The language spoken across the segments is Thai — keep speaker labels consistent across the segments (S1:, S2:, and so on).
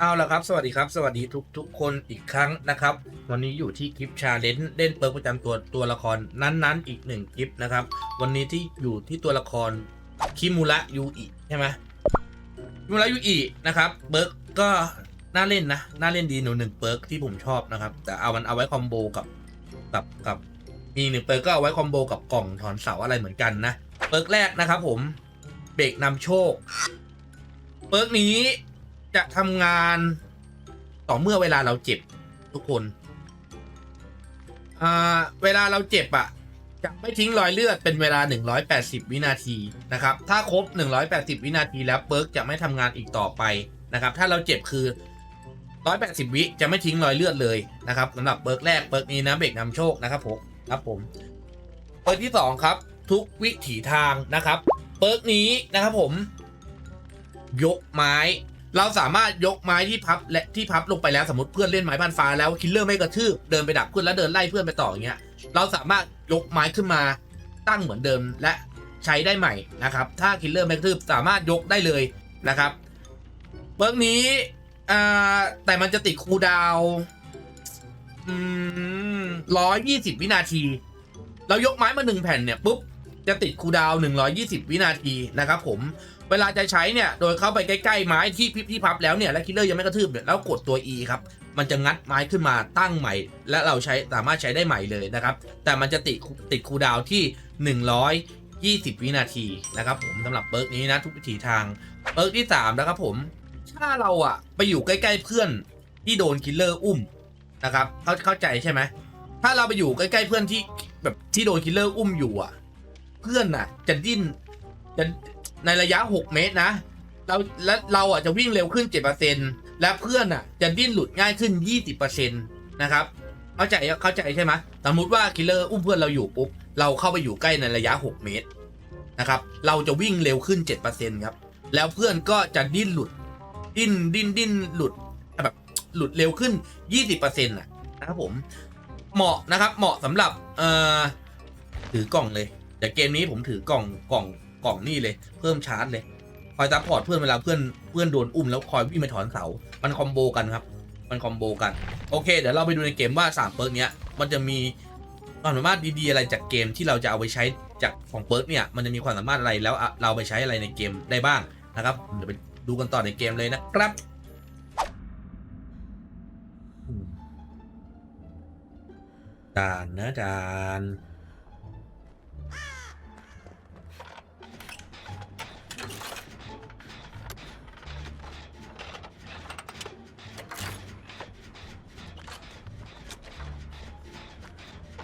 S1: เอาละครับ สวัสดีครับ สวัสดีทุกทุกคนอีกครั้งนะครับ วันนี้อยู่ที่คลิปชาเลนจ์เล่นเปิร์กประจำตัวตัวละครนั้นๆ อีกหนึ่งคลิปนะครับ วันนี้ที่อยู่ที่ตัวละครคิมูระยูอิใช่ไหมคิมูระยูอินะครับเปิร์กก็น่าเล่นนะ น่าเล่นดีหนูหนึ่งเปิร์กที่ผมชอบนะครับ แต่เอามันเอาไว้คอมโบกับกับกับมีหนึ่งเปิร์กก็เอาไว้คอมโบกับกล่องถอนเสาอะไรเหมือนกันนะเปิร์กแรกนะครับผมเบรกนำโชค เปิร์กนี้ จะทำงานต่อเมื่อเวลาเราเจ็บทุกคนเวลาเราเจ็บอะจะไม่ทิ้งรอยเลือดเป็นเวลา 180 วินาทีนะครับ ถ้าครบ 180 วินาทีแล้วเปิร์กจะไม่ทำงานอีกต่อไปนะครับ ถ้าเราเจ็บคือ 180 วิจะไม่ทิ้งรอยเลือดเลยนะครับสำหรับเปิร์กแรกเปิร์กนี้นะเบรกนำโชคนะครับผมครับผมเปิร์กที่ 2 ครับ ทุกวิถีทางนะครับ เปิร์กนี้นะครับผม ยกไม้ เราสามารถยกไม้ที่พับและที่พับลงไปแล้วสมมติเพื่อนเล่นไม้บานฟ้าแล้วคิลเลอร์ไม่กระทืบเดินไปดักเพื่อนแล้วเดินไล่เพื่อนไปต่ออย่างเงี้ยเราสามารถยกไม้ขึ้นมาตั้งเหมือนเดิมและใช้ได้ใหม่นะครับถ้าคิลเลอร์ไม่กระทืบสามารถยกได้เลยนะครับเบิร์กนี้แต่มันจะติดคูดาวร้อยยี่สิบวินาที เรายกไม้มาหนึ่งแผ่นเนี่ยปุ๊บจะติดคูดาวหน์120วินาทีนะครับผม เวลาจะใช้เนี่ยโดยเข้าไปใกล้ๆไม้ที่ที่ที่พับแล้วเนี่ยและคิลเลอร์ยังไม่กระทืบเนี่ยแล้วกดตัว E ครับมันจะงัดไม้ขึ้นมาตั้งใหม่ และเราใช้สามารถใช้ได้ใหม่เลยนะครับ แต่มันจะติดติดคูดาวน์ที่ 120 วินาทีนะครับผมสำหรับเบิร์กนี้นะทุกวิถีทางเบิร์กที่3นะครับผมถ้าเราอะไปอยู่ใกล้ๆเพื่อนที่โดนคิลเลอร์อุ้มนะครับเข้าเข้าใจใช่ไหมถ้าเราไปอยู่ใกล้ๆเพื่อนที่แบบที่โดนคิลเลอร์อุ้มอยู่อะเพื่อนน่ะจะดิ้นจะ ในระยะ 6 เมตรนะ เราและเราอะจะวิ่งเร็วขึ้น 7%และเพื่อนอะจะดิ้นหลุดง่ายขึ้น 20%นะครับ เข้าใจเข้าใจใช่ไหมสมมติว่าคิลเลอร์อุ้มเพื่อนเราอยู่ปุ๊บ เราเข้าไปอยู่ใกล้ในระยะ 6 เมตรนะครับ เราจะวิ่งเร็วขึ้น 7%ครับ แล้วเพื่อนก็จะดิ้นหลุด ดิ้นดิ้นดิ้นหลุดแบบหลุดเร็วขึ้น 20%น่ะนะครับผม เหมาะนะครับ เหมาะสำหรับเอ่อถือกล่องเลย แต่เกมนี้ผมถือกล่องกล่อง กล่องนี่เลยเพิ่มชาร์จเลย คอยซัพพอร์ตเพื่อนเวลาเพื่อนเพื่อนโดนอุ้มแล้วคอยวิ่งไปถอนเสา มันคอมโบกันครับ มันคอมโบกัน โอเค เดี๋ยวเราไปดูในเกมว่า 3 เปิร์กเนี้ยมันจะมีความสามารถดีๆอะไรจากเกมที่เราจะเอาไปใช้จากของเปิร์กเนี่ยมันจะมีความสามารถอะไรแล้วเราไปใช้อะไรในเกมได้บ้างนะครับเดี๋ยวไปดูกันต่อในเกมเลยนะครับอืมด่านนะด่าน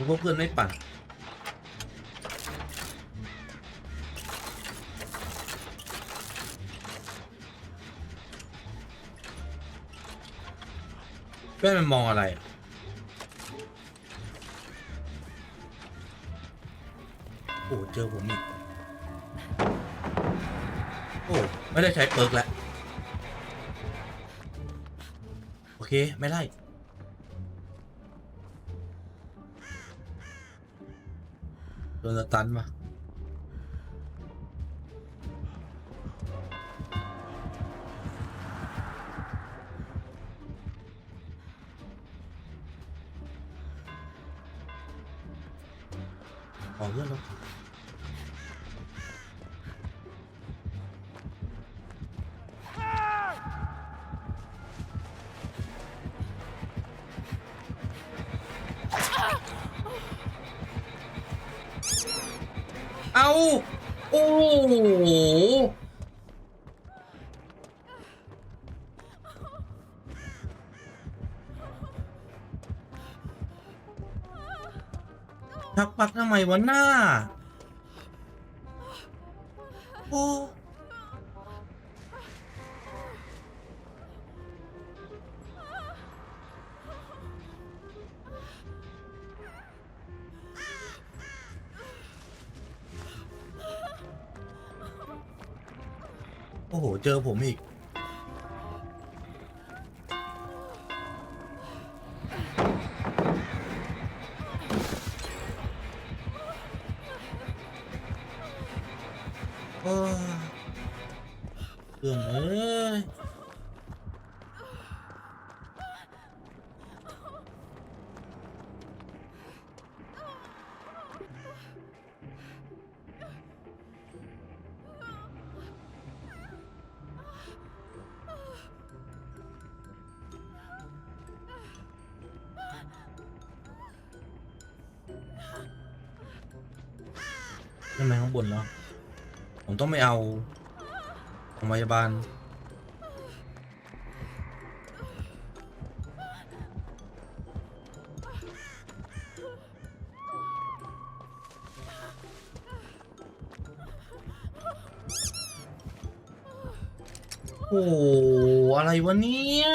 S1: ผมว่าเพื่อนไม่ปั่นเพื่อนมันมองอะไรโอ้เจอผมอีกโอ้ไม่ได้ใช้เปิร์กแล้วโอเค ไม่ไล่ โดนส โอ้โหทักปักทำไมวะหน้า โอ้ โอ้โห เจอผมอีก ขึ้นไปข้างบนแล้ว ผมต้องไปเอาโรงพยาบาลโอ้โหอะไรวะเนี่ย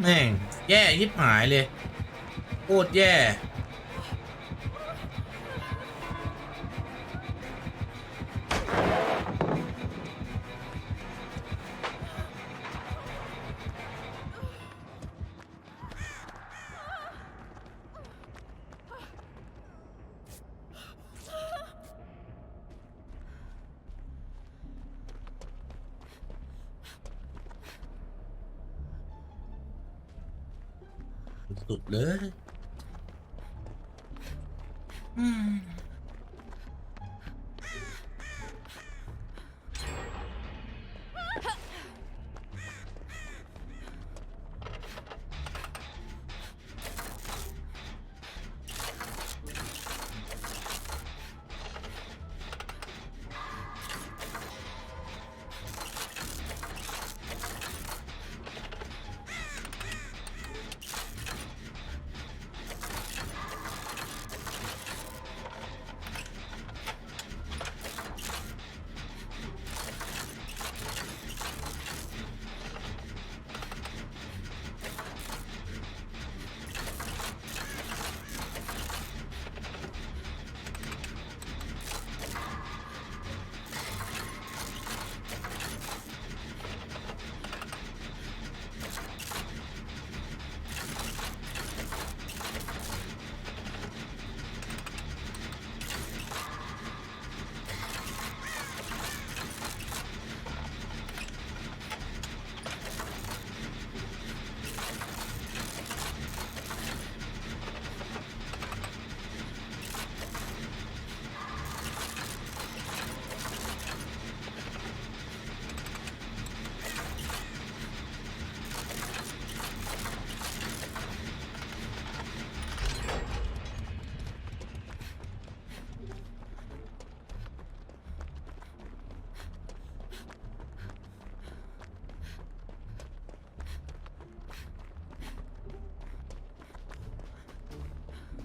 S1: แม่ง แย่ยิบหายเลย โคตรแย่ สุดๆเลย อืม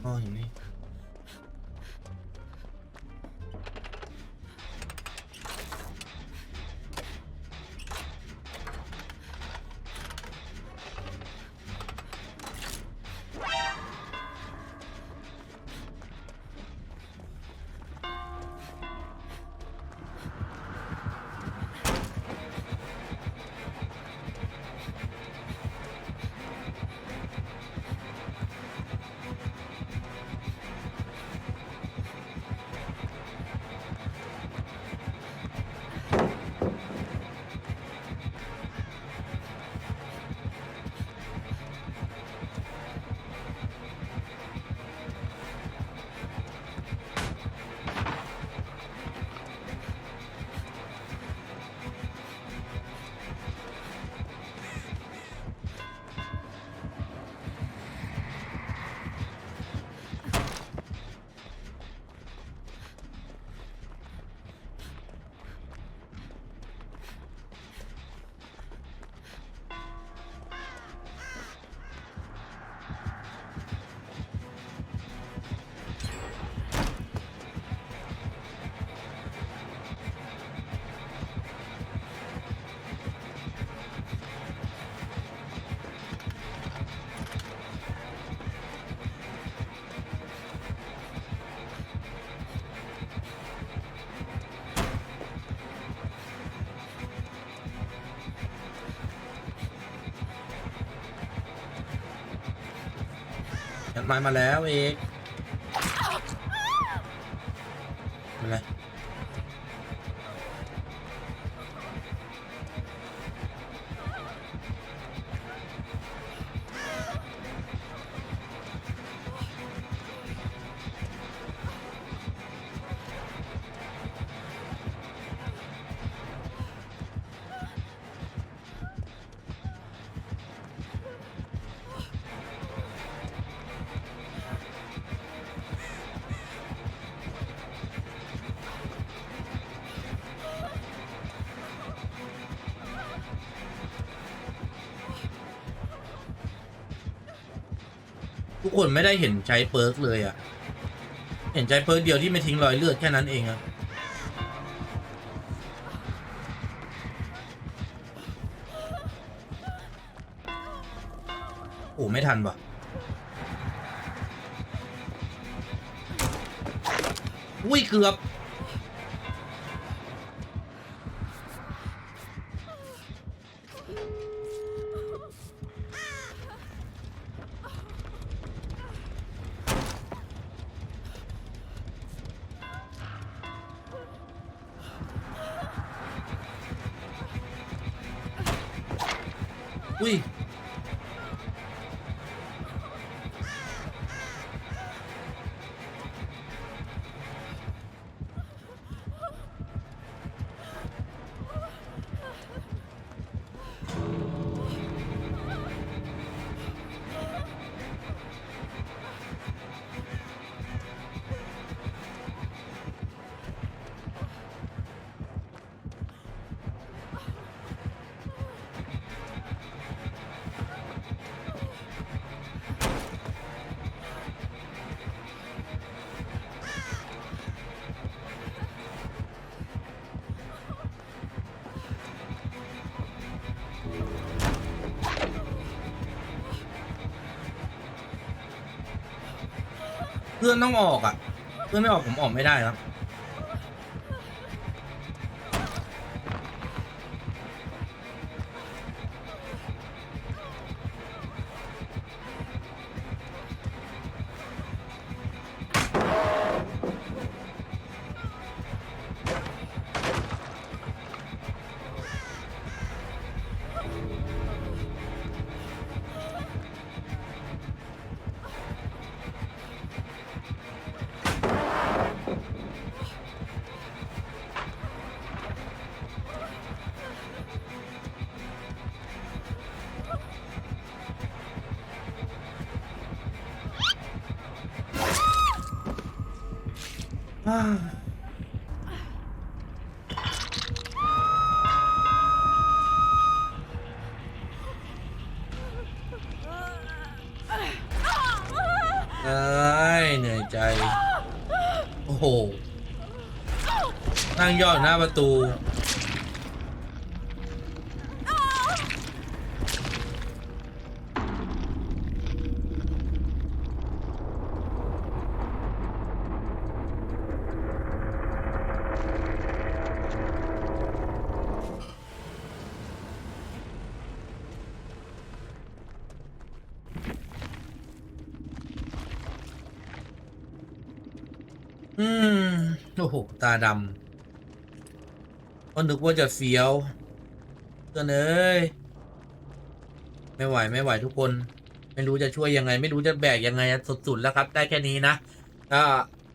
S1: อ๋ออ มางนี้ยัดไม้มาแล้วเอก คนไม่ได้เห็นใช้เปิร์กเลยอะเห็นใช้เปิร์กเดียวที่ไม่ทิ้งรอยเลือดแค่นั้นเองอะโอ้ไม่ทันว่ะอุ้ยเกือบ อุ้ เพื่อนต้องออกอะ เพื่อนไม่ออกผมออกไม่ได้ครับ เอ้ยเหนื่อยใจ โอ้โหนั่งย่อหน้าประตู อืมโอ้โหตาดำก็นึกว่าจะเฟี้ยวเพื่อนเอ้ยไม่ไหวไม่ไหวทุกคน ไม่รู้จะช่วยยังไง ไม่รู้จะแบกยังไงสุดๆแล้วครับ ได้แค่นี้นะก็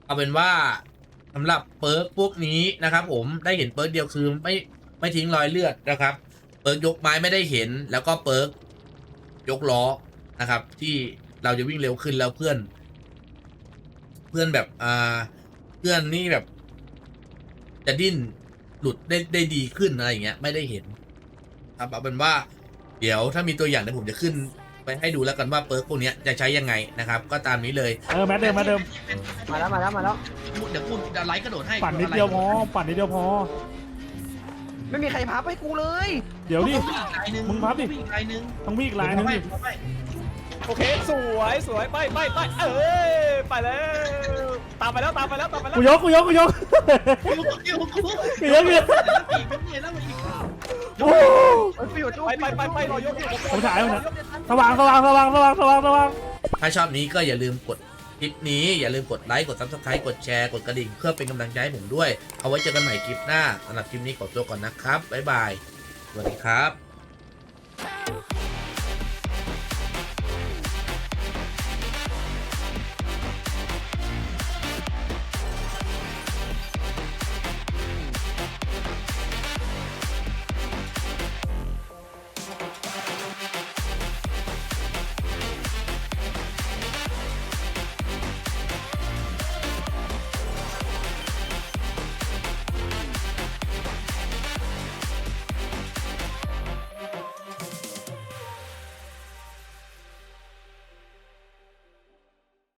S1: เอาเป็นว่าสำหรับเปิร์กพวกนี้นะครับ ผมได้เห็นเปิร์กเดียวคือไม่ไม่ทิ้งรอยเลือดนะครับ เปิร์กยกไม้ไม่ได้เห็น แล้วก็เปิร์กยกล้อนะครับ ที่เราจะวิ่งเร็วขึ้นแล้วเพื่อน เพื่อนแบบอ่า เพื่อนนี่แบบ จะดิ้นหลุดได้ได้ดีขึ้นอะไรอย่างเงี้ย ไม่ได้เห็นครับเอาเป็นว่า เดี๋ยวถ้ามีตัวอย่างเดี๋ยวผมจะขึ้น ไปให้ดูแล้วกันว่าเปิร์กพวกเนี้ยจะใช้ยังไงนะครับ ก็ตามนี้เลย
S2: เออแมทเดิมแมทเดิม
S3: มาแล้วมาแล้วมาแล้ว
S1: เดี๋ยวพูดจะไลค์กระโดดให้
S2: ปั่นนิดเดียวพอปั่นนิดเดียวพอ
S3: ไม่มีใครพับให้กูเลย
S2: เดี๋ยวดิ
S1: อีกลายหนึ่ง
S2: มึงพับดิ
S1: อีกลายหนึ่ง
S2: ต้องมีอีกลายหนึงดิ
S1: พับให้
S4: โอเค สวยสวยไปไปไปเอ้ยไปแล้ว ตามไปแล้วตามไปแล้วตามไปแล้ว
S2: กูยกกูยกกูยก
S1: พับให้เดี๋ยวผม
S2: กูยกกูยก
S1: อีกเป็นไงแล้วอีก
S2: โอ้
S3: เอ้ยไปอยู่ตู้
S4: ไปไปไปไปรอยกอยู่
S2: ผมถ่ายมันนะสว่างสว่างสว่างสว่างสว่างสว่าง
S1: ถ้าชอบนี้ก็อย่าลืมกดคลิปนี้อย่าลืมกดไลค์กด subscribe กดแชร์กดกระดิ่งเพื่อเป็นกำลังใจให้ผมด้วย เอาไว้เจอกันใหม่คลิปหน้าสำหรับคลิปนี้ขอตัวก่อนนะครับบ๊ายบายสวัสดีครับ